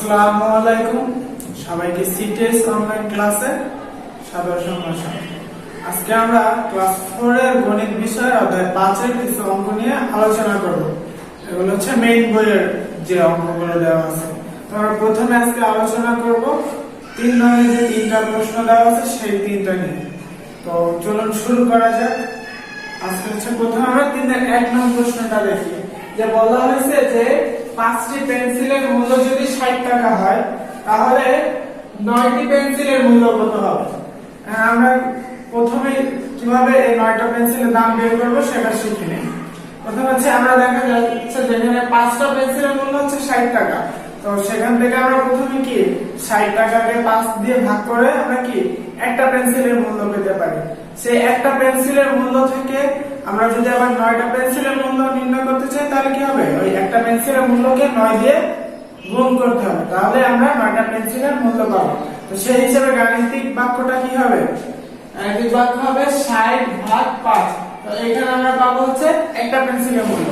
আসসালামু সবাইকে CTS online ক্লাসে সাদর সম্ভাষণ আজকে আমরা ক্লাস ফোর এর গণিত বিষয় অধ্যায় পাঁচের কিছু অঙ্ক নিয়ে আলোচনা করব। এগুলো হচ্ছে মেইন বইয়ের যে অঙ্কগুলো দেওয়া আছে। তো প্রথমে আজকে আলোচনা করব তিন নয় যে তিনটা প্রশ্ন দেওয়া আছে, সেই তিনটা নিয়ে। তো চলুন শুরু করা যাক। আজকে হচ্ছে প্রথমে আমরা তিনের এক নম্বর প্রশ্নটা দেখি। যে বলা হয়েছে যে পাঁচটি পেন্সিলের মূল্য যদি ষাট টাকা হয়, তাহলে নয়টি পেন্সিলের মূল্য কত হবে? আমরা প্রথমে কীভাবে এই নয়টা পেন্সিলের দাম বের করব সেটা শিখে নিই। প্রথমে হচ্ছে আমরা দেখা যাচ্ছে যেখানে পাঁচটা পেন্সিলের মূল্য হচ্ছে ষাট টাকা। তো সেখান থেকে আমরা প্রথমে কি ষাট টাকাকে পাঁচ দিয়ে ভাগ করে আমরা কি একটা পেন্সিলের মূল্য পেতে পারি। সেই একটা পেন্সিলের মূল্য থেকে আমরা যদি আবার নয়টা পেন্সিলের মূল্য নির্ণয় করতে চাই, তাহলে কি হবে? ওই একটা পেন্সিলের মূল্যকে নয় দিয়ে গুণ করতে হবে। তাহলে আমরা নয়টা পেন্সিলের মূল্য পাবো। তো সেই হিসেবে গাণিতিক বাক্যটা কি হবে? গাণিতিক বাক্য হবে ষাট ভাগ পাঁচ। তো এখানে আমরা পাবো হচ্ছে একটা পেন্সিলের মূল্য।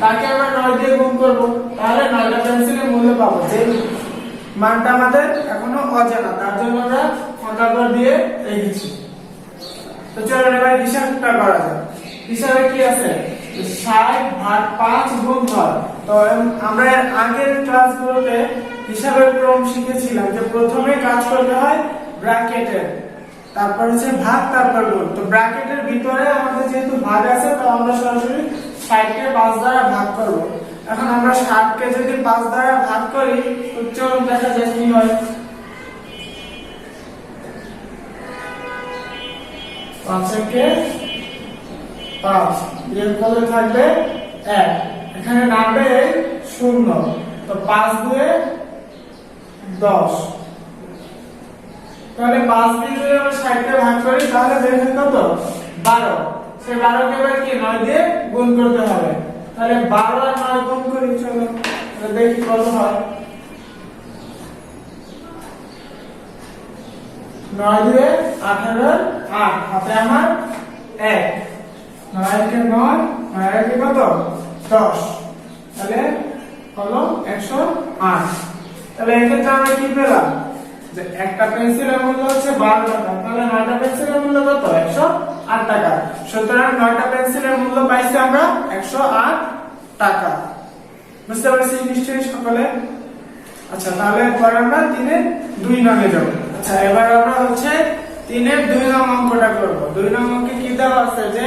তাকে আমরা নয় দিয়ে গুণ করব। তাহলে নয়টা পেন্সিলের মূল্য পাবো। যে মানটা আমাদের এখনও অজানা, তার জন্য আমরা ফাঁকা দিয়ে রেখেছি। তো চলো এবার হিসাবটা করা যাক। হিসাবে কি আছে? ষাট ভাগ পাঁচ গুণ ধর তো আমরা আগের ক্লাসগুলোতে হিসাবের ক্রম শিখেছিলাম যে প্রথমে কাজ করতে হয় ব্র্যাকেটের, তারপর হচ্ছে ভাগ, তারপর গুণ। তো ব্র্যাকেটের ভিতরে আমাদের যেহেতু ভাগ আছে, তো আমরা সরাসরি ষাটকে পাঁচ দ্বারা ভাগ করব। এখন আমরা ষাটকে যদি পাঁচ দ্বারা ভাগ করি চলুন দেখা যাক কি হয়? পাঁচকে পাঁচ। বিয়োগ করলে থাকবে? এক। এখানে নামবে শূন্য। তো পাঁচ দুয়ে দশ। তাহলে পাঁচ দিয়ে যদি আমরা ষাটকে ভাগ করি, তাহলে হয় কত? বারো। সেই বারোকে এবার কি? নয় দিয়ে গুণ করতে হবে। তাহলে বারো আর নয় গুণ করি, চলো। দেখি কত হয়। নয় দুয়ে আঠারো আট। হাতে আমার এক। নয় নয় নয় কত? দশ। তাহলে হলো একশো আট। তাহলে এক্ষেত্রে আমরা কি পেলাম? যে একটা পেন্সিলের মূল্য হচ্ছে বারো টাকা। তাহলে নয়টা পেন্সিলের মূল্য কত? একশো আট টাকা। সুতরাং নয়টা পেন্সিলের মূল্য পাইছি আমরা একশো আট টাকা। বুঝতে পারছি নিশ্চয়ই সকলে? আচ্ছা তাহলে পরে আমরা তিনের দুই নঙে যাব। আচ্ছা এবার আমরা হচ্ছে তিনের দুই নং অঙ্কটা করব। দুই নং অঙ্কে কি দেওয়া আছে? যে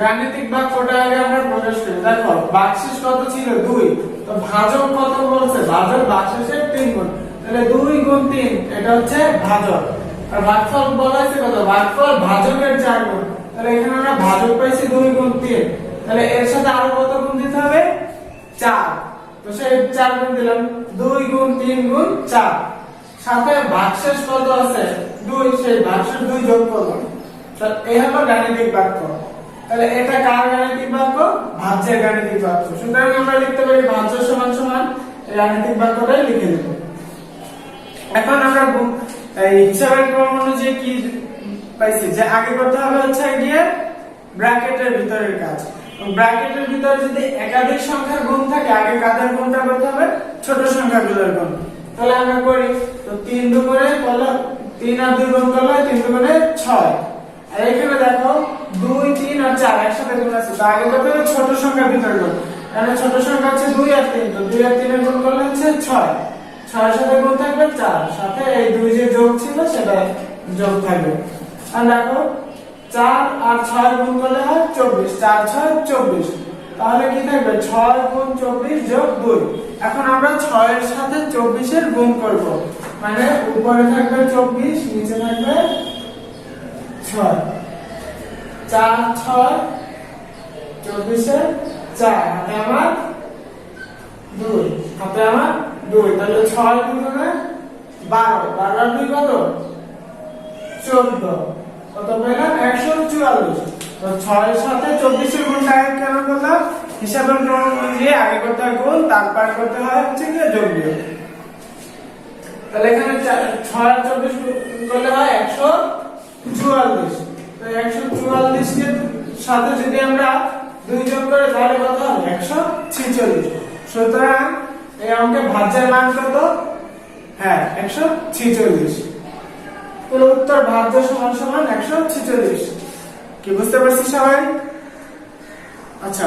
গাণিতিক বাক্যটা আগে আমরা প্রকাশ করি। দেখো ভাগশেষ কত ছিল দুই। তো ভাজক কত বলছে ভাজক ভাগশেষের তিন গুণ। তাহলে দুই গুণ তিন, এটা হচ্ছে ভাজক আর ভাগফল বলা হয়েছে কত? ভাগফল ভাজকের চার গুণ। তাহলে এখানে আমরা ভাজক পাইছি দুই গুণ তিন। তাহলে এর সাথে আরও কত গুণ দিতে হবে? চার। তো সেই চার গুণ দিলাম। দুই গুণ তিন গুণ চার। সাথে ভাগশেষ কত আছে দুই, সেই ভাগশেষ দুই যোগ করলাম। এই হলো গাণিতিক বাক্য। তাহলে এটা কার গাণিতিক বাক্য? ভাজ্যের গাণিতিক বাক্য। সুতরাং আমরা লিখতে পারি ভাজ্য সমান সমান গাণিতিক বাক্যটাই লিখে দেব। এখন আমরা হিসাবের ক্রম অনুযায়ী কি পাইছি? যে আগে করতে হবে হচ্ছে গিয়ে ব্র্যাকেটের ভিতরের কাজ। ব্র্যাকেটের ভিতরে যদি একাধিক সংখ্যার গুণ থাকে, আগে কাদের গুণটা করতে হবে? ছোট সংখ্যাগুলোর গুণ। তাহলে আমরা করি, তো তিন দুগুণে করলে তিন আর দুই গুণ করলে তিন দুগুণে ছয়। আর দেখো, দুই, তিন আর চার, একসাথে গুণ আছে। তো আগে হবে ছোট সংখ্যার ভিতরে গুণ। কারণ ছোট সংখ্যা হচ্ছে দুই আর তিন। তো দুই আর তিনের গুণ করলে হচ্ছে ছয়। ছয়ের সাথে গুণ থাকবে চার। সাথে এই দুই যে যোগ ছিল, সেটা যোগ থাকবে। আর দেখো, চার আর ছয় গুণ করলে হয় চব্বিশ। চার, ছয়, চব্বিশ। তাহলে কি থাকবে? ছয় গুণ চব্বিশ যোগ দুই। এখন আমরা ছয়ের সাথে চব্বিশের গুণ করব। মানে উপরে থাকবে চব্বিশ, নিচে থাকবে ছয়। চার, ছয়, চব্বিশে চার, হাতে আমার দুই, হাতে আমার দুই। তাহলে ছয় দুগুণে বারো। বারো দুই কত? চোদ্দ। কত পেলাম একশো চুয়াল্লিশ। তো ছয়ের সাথে চব্বিশের গুণটা আগে কেন করলাম হিসাবের ক্রম অনুযায়ী আগে করতে হয় গুণ তারপর করতে হয় হচ্ছে কি যোগ তাহলে এখানে ছয় চব্বিশ করলে হয় একশো চুয়াল্লিশ। তো একশো চুয়াল্লিশ কে সাথে যদি আমরা দুই যোগ করে, তাহলে কত একশো ছিচল্লিশ। সুতরাং এই অঙ্কে ভাজ্যের মান কত? হ্যাঁ একশো ছিচল্লিশ। তাহলে উত্তর ভাজ্য সমান সমান একশো ছিচল্লিশ। কি বুঝতে পারছি সবাই? আচ্ছা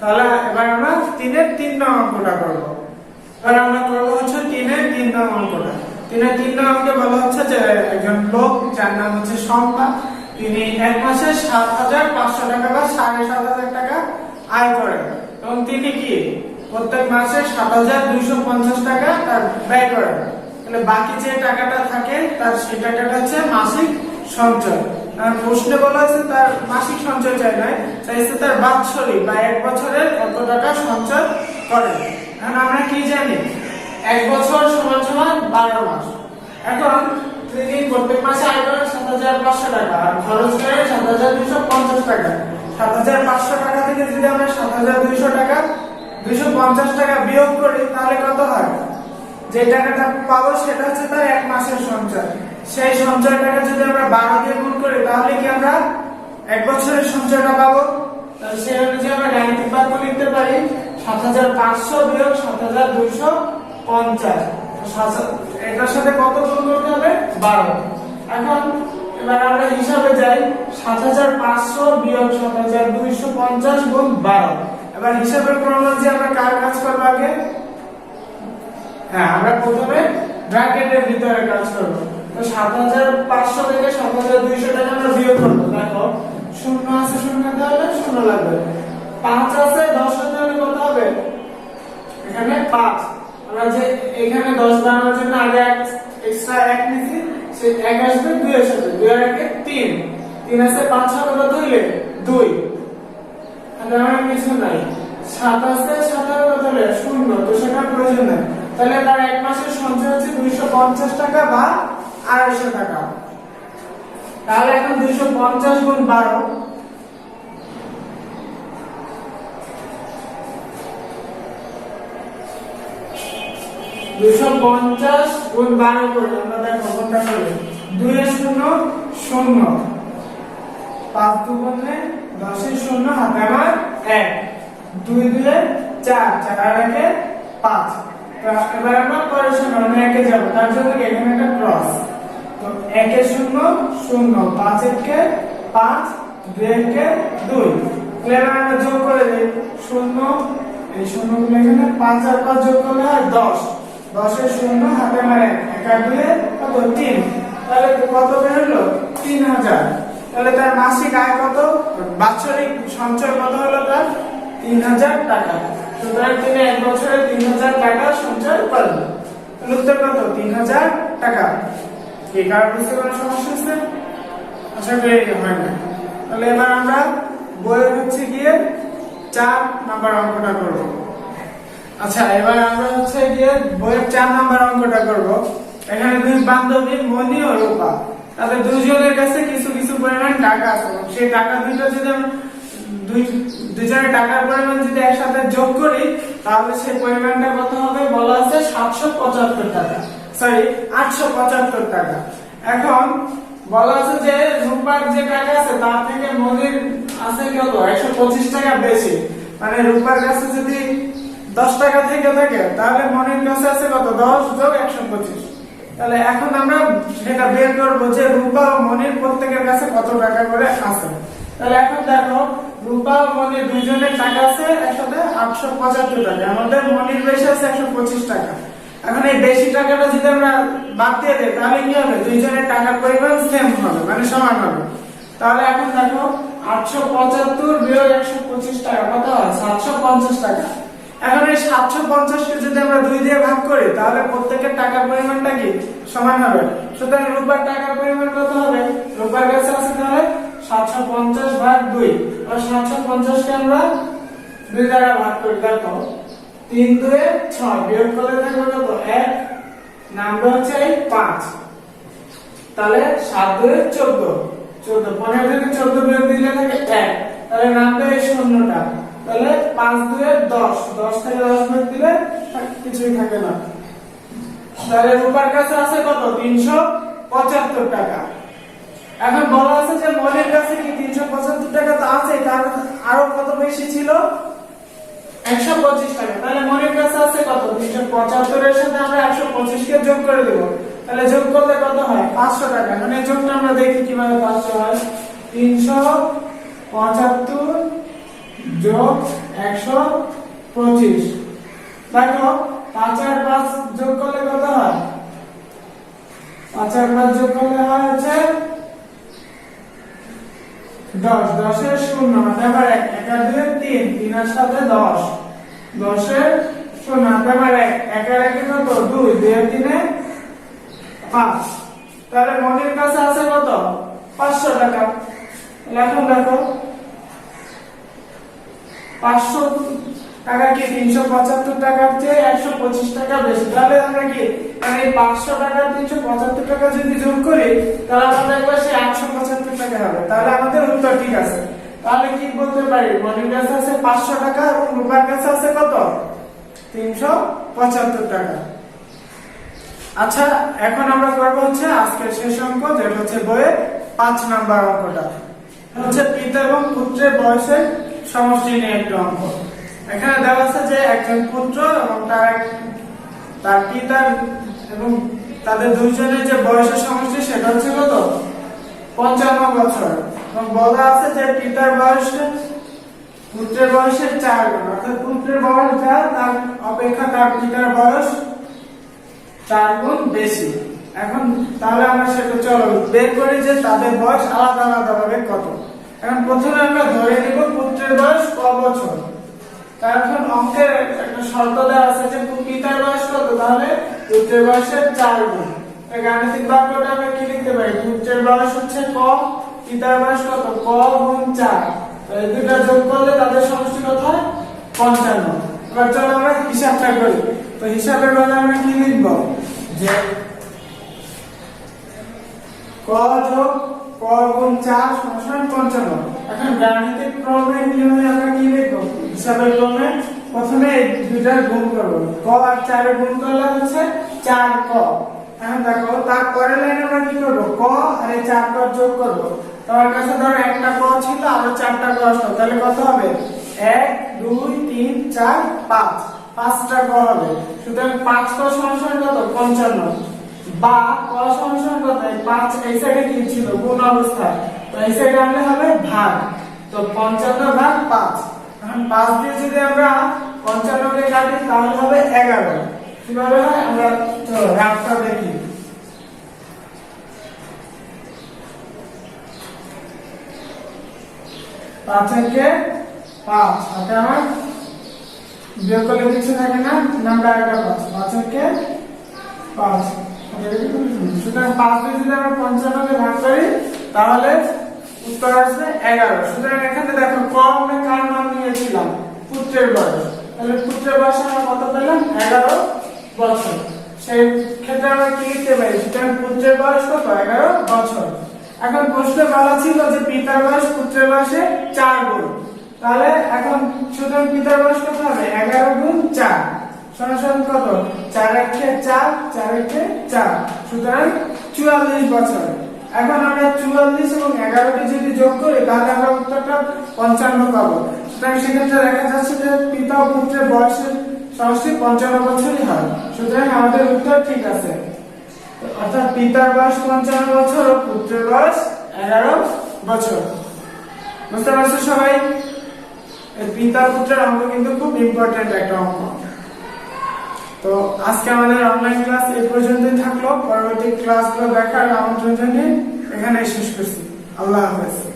তাহলে এবার আমরা তিনের তিন নং অঙ্কটা করব। এবার আমরা করব হচ্ছে তিনের তিন নং অঙ্কটা। তিনের তিন নং অঙ্কে বলা হচ্ছে যে একজন লোক যার নাম হচ্ছে শম্পা। তিনি এক মাসে সাত হাজার পাঁচশো টাকা বা সাড়ে সাত হাজার টাকা আয় করেন। এবং তিনি কি? প্রত্যেক মাসে সাত হাজার দুইশো পঞ্চাশ টাকা তার ব্যয় করেন। তাহলে বাকি যে টাকাটা থাকে, তার সেই টাকাটা হচ্ছে মাসিক সঞ্চয়। আর প্রশ্নে বলা আছে তার মাসিক সঞ্চয় চাই নয় চাইছে তার বাৎসরিক বা এক বছরের কত টাকা সঞ্চয় করে এখন আমরা কি জানি? এক বছর সমান সমান বারো মাস। এখন তিনি প্রত্যেক মাসে আয় করেন সাত হাজার পাঁচশো টাকা আর খরচ করেন সাত হাজার দুইশো পঞ্চাশ টাকা। সাত হাজার পাঁচশো টাকা থেকে যদি আমরা সাত হাজার দুইশো টাকা, দুইশো পঞ্চাশ টাকা বিয়োগ করি, তাহলে কত হয়? যে টাকাটা পাবো সেটা হচ্ছে তার এক মাসের সঞ্চয়। সেই সঞ্চয় টাকা যদি আমরা বারো দিয়ে গুণ করি, তাহলে কি আমরা এক বছরের সঞ্চয়টা পাবো? সেই অনুযায়ী আমরা গাণিতিক বাক্য লিখতে পারি, সাত হাজার পাঁচশো বিয়োগ সাত হাজার দুইশো হাজার হাজার হ্যাঁ ব্র্যাকেটের ভিতরে কাজ করব। তো সাত হাজার পাঁচশো থেকে সাত হাজার দুইশো টাকা আমরা করব। দেখো, শূন্য আছে শূন্য তাহলে শূন্য লাগবে। পাঁচ আছে দশ হতে হলে কত হবে? এখানে পাঁচ। আমরা যে এখানে 10 বানানোর জন্য আগে এক্সট্রা 1 নিছি, সেই 1 আসবে 2 এর সাথে। আর 1 3 3 আছে 5 সাথে কত হইলে তাহলে আমার কিছু নাই। সাত আছে 7 এর কত হইলে 0 তো সেটা প্রয়োজন নাই। তাহলে তার এক মাসের সঞ্চয় হচ্ছে 250 টাকা বা 250 টাকা। তাহলে এখন 250 গুণ 12 দুশো পঞ্চাশ গুণ বারো করে আমরা দেখো কোনটা শূন্য শূন্য। দশের শূন্য হাতে এক। দুই চার চার আর একে এবার আমরা পরের যাব, তার জন্য এখানে একটা ক্রস তো শূন্য শূন্য, পাঁচ একে পাঁচ, দুই একে দুই। এবার আমরা যোগ করে দিই। শূন্য, এই শূন্যগুলো এখানে পাঁচ আর পাঁচ যোগ করলে হয় দশ। দশের শূন্য, হাতে আমার এক আর কত? তিন। তাহলে কত বেরোলো তিন হাজার। তাহলে তার মাসিক আয় কত? বাৎসরিক সঞ্চয় কত হলো তার? তিন হাজার টাকা। সুতরাং তিনি এক বছরে তিন হাজার টাকা সঞ্চয় তাহলে উত্তর কত? তিন হাজার টাকা। কি কার বুঝতে কোনো সমস্যা আছে? আশা করি হয় না। তাহলে এবার আমরা বইয়ের হচ্ছে গিয়ে চার নাম্বার অঙ্কটা করব। আচ্ছা এবার আমরা হচ্ছে গিয়ে বইয়ের চার নাম্বার অঙ্কটা করব। এখানে দুই বান্ধবী মনি ও রূপা। তাদের দুজনের কাছে কিছু কিছু পরিমাণ টাকা আছে। সেই টাকা দুইটা যদি আমরা দুজনের টাকার পরিমাণ যদি একসাথে যোগ করি, তাহলে সেই পরিমাণটা কত হবে? বলা আছে সাতশো পঁচাত্তর টাকা। সরি আটশো পঁচাত্তর টাকা। এখন বলা আছে যে রূপার যে টাকা আছে, তার থেকে মনির আছে কত? একশো পঁচিশ টাকা বেশি। মানে রূপার কাছে যদি দশ টাকা থেকে থাকে, তাহলে মনির কাছে আছে কত? দশ যোগ একশো পঁচিশ। তাহলে এখন আমরা সেটা বের করব যে রূপা ও মনির প্রত্যেকের কাছে কত টাকা করে আছে। তাহলে এখন দেখো, রূপা ও মনির দুইজনের টাকা আছে, একসাথে আটশো পঁচাত্তর টাকা। আমাদের মনির বেশি আছে একশো পঁচিশ টাকা। এখন এই বেশি টাকাটা যদি আমরা বাদ দিয়ে দিই, তাহলে কি হবে? দুইজনের টাকার পরিমাণ সেম হবে মানে সমান হবে। তাহলে এখন দেখো, আটশো পঁচাত্তর বিয়োগ একশো পঁচিশ টাকা, কত হয়? সাতশো পঞ্চাশ টাকা। এখন এই সাতশো পঞ্চাশকে যদি আমরা দুই দিয়ে ভাগ করি, তাহলে প্রত্যেকের টাকার পরিমাণটা কি? সমান হবে। সুতরাং রূপার টাকার পরিমাণ কত হবে? রূপার কাছে আছে তাহলে সাতশো পঞ্চাশ ভাগ দুই। আর সাতশো পঞ্চাশকে আমরা দুই দ্বারা ভাগ করি, দেখো, তিন দুয়ে ছয়। বিয়োগ করলে থাকবে কত? এক। নামটা হচ্ছে এই পাঁচ। তাহলে সাত দুই চোদ্দ। চোদ্দ, পনেরো থেকে চোদ্দ বিয়োগ দিলে থাকে এক। তাহলে নামবে এই শূন্যটা। তাহলে পাঁচ দুয়ে দশ দশ থেকে দশ বিয়োগ দিলে কিছুই থাকে না। তাহলে রূপার কাছে আছে কত? তিনশো পঁচাত্তর টাকা। এখন বলা আছে যে মনের কাছে কি তিনশো পঁচাত্তর টাকা তো আছে? তার আরও কত বেশি ছিল? একশো পঁচিশ টাকা। তাহলে মনের কাছে আছে কত? তিনশো পঁচাত্তরের সাথে আমরা একশো পঁচিশ কে যোগ করে দেবো। তাহলে যোগ করলে কত হয়? পাঁচশো টাকা। মানে যোগটা আমরা দেখি কীভাবে পাঁচশো হয়। তিনশো পঁচাত্তর যোগ একশো পঁচিশ। দেখো পাঁচ আর পাঁচ যোগ করলে কত হয়? পাঁচ আর পাঁচ যোগ করলে হয় হচ্ছে দশ। দশের শূন্য এবার এক এক আর দুই তিন তিন আর সাথে দশ। দশের শূন্য এবার এক এক আর একে কত? দুই দুই তিনে পাঁচ। তাহলে মনির কাছে আছে কত? পাঁচশো টাকা। লেখো দেখো পাঁচশো টাকা কি তিনশো পঁচাত্তর টাকার চেয়ে একশো পঁচিশ টাকা বেশি? তাহলে আমরা কি এই পাঁচশো টাকা, তিনশো পঁচাত্তর টাকা যদি যোগ করি, তাহলে আমাদের একবার সে একশো পঁচাত্তর টাকা হবে। তাহলে আমাদের উত্তর ঠিক আছে। তাহলে কি বলতে পারি? মনির কাছে আছে পাঁচশো টাকা এবং রূপার কাছে আছে কত? তিনশো পঁচাত্তর টাকা। আচ্ছা এখন আমরা করব হচ্ছে আজকের শেষ অঙ্ক, যেটা হচ্ছে বইয়ে পাঁচ নাম্বার অঙ্কটা। হচ্ছে পিতা এবং পুত্রের বয়সের সমষ্টি নিয়ে একটু অঙ্ক এখানে দেওয়া আছে যে একজন পুত্র এবং তার তার পিতার এবং তাদের দুইজনের যে বয়সের সমষ্টি, সেটা হচ্ছে কত? পঞ্চান্ন বছর। এবং বলা আছে যে পিতার বয়স পুত্রের বয়সের চার গুণ। অর্থাৎ পুত্রের বয়স যা, তার অপেক্ষা তার পিতার বয়স চার গুণ বেশি। এখন তাহলে আমরা সেটা চলো, বের করি যে তাদের বয়স আলাদা আলাদা ভাবে কত। এখন প্রথমে আমরা ধরে নিব পুত্রের বয়স ক বছর। এখন অঙ্কের একটা শর্ত দেওয়া আছে যে পিতার বয়স কত? তাহলে পুত্রের বয়সের চার গুণ। গাণিতিক বাক্যটা আমরা কি লিখতে পারি? পুত্রের বয়স হচ্ছে ক, পিতার বয়স কত? ক গুণ চার। দুটা যোগ করলে তাদের সমষ্টি কত হয়? পঞ্চান্ন। এবার চলো আমরা হিসাবটা করি। তো হিসাবের বেলা আমরা কি লিখব? যে ক যোগ ক চার সমান পঞ্চান্ন। এখন গাণিতিক ক্রমে নিয়মে আমরা কি লিখব হিসাবের ক্রমে প্রথমে দুইটা গুণ করব। ক আর চারের গুণ করলে হচ্ছে চার ক। এখন দেখো তারপরে লাইনে আমরা কি করব? ক আর এই চার ক যোগ করব। তোমার কাছে ধরো একটা ক ছিল, আর চারটা ক আসলো। তাহলে কত হবে? এক, দুই, তিন, চার, পাঁচ। পাঁচটা ক হবে। সুতরাং পাঁচ ক সমান কত? পঞ্চান্ন। বা সমান কত পাঁচ এই সাইডে কি ছিল গুণ অবস্থায়? তো এই সাইডে আনলে হবে ভাগ। তো পঞ্চান্ন ভাগ পাঁচ। এখন পাঁচ দিয়ে যদি আমরা পঞ্চান্নকে কাটি, তাহলে হবে এগারো। কীভাবে হয়? আমরা চলো রাফটা দেখি। পাঁচ একে পাঁচ, হাতে আমার বিয়োগ করলে কিছু থাকে না, নাম্বার একটা পাঁচ। পাঁচ একে পাঁচ। সুতরাং পাঁচ দিয়ে যদি আমরা পঞ্চান্নকে ভাগ করি, তাহলে উত্তর আসবে এগারো। সুতরাং এখানে দেখো ক আমরা কার নাম নিয়েছিলাম? পুত্রের বয়স। তাহলে পুত্রের বয়স আমরা কত পেলাম? এগারো বছর। সেই ক্ষেত্রে আমরা কি লিখতে পারি? সুতরাং পুত্রের বয়স কত? এগারো বছর। এখন প্রশ্নে বলা ছিল যে পিতার বয়স পুত্রের বয়সে চার গুণ। তাহলে এখন সুতরাং পিতার বয়স কত হবে? এগারো গুণ চার। সরাসরি কত? চার একে চার চার একে চার। সুতরাং চুয়াল্লিশ বছর। এখন আমরা চুয়াল্লিশ এবং এগারোটি যদি যোগ করি, তাহলে আমরা উত্তরটা পঞ্চান্ন পাবো। সুতরাং সেক্ষেত্রে দেখা যাচ্ছে যে পিতা পুত্রের বয়সের সমষ্টি পঞ্চান্ন বছরই হয়। সুতরাং আমাদের উত্তর ঠিক আছে। অর্থাৎ পিতার বয়স পঞ্চান্ন বছর ও পুত্রের বয়স এগারো বছর। বুঝতে পারছ সবাই? পিতা পুত্রের অঙ্ক কিন্তু খুব ইম্পর্টেন্ট একটা অঙ্ক। তো আজকে আমাদের অনলাইন ক্লাস এই পর্যন্তই থাকল। পরবর্তী ক্লাসগুলো দেখার আমন্ত্রণ জানিয়ে এখানে শেষ করছি। আল্লাহ হাফেজ।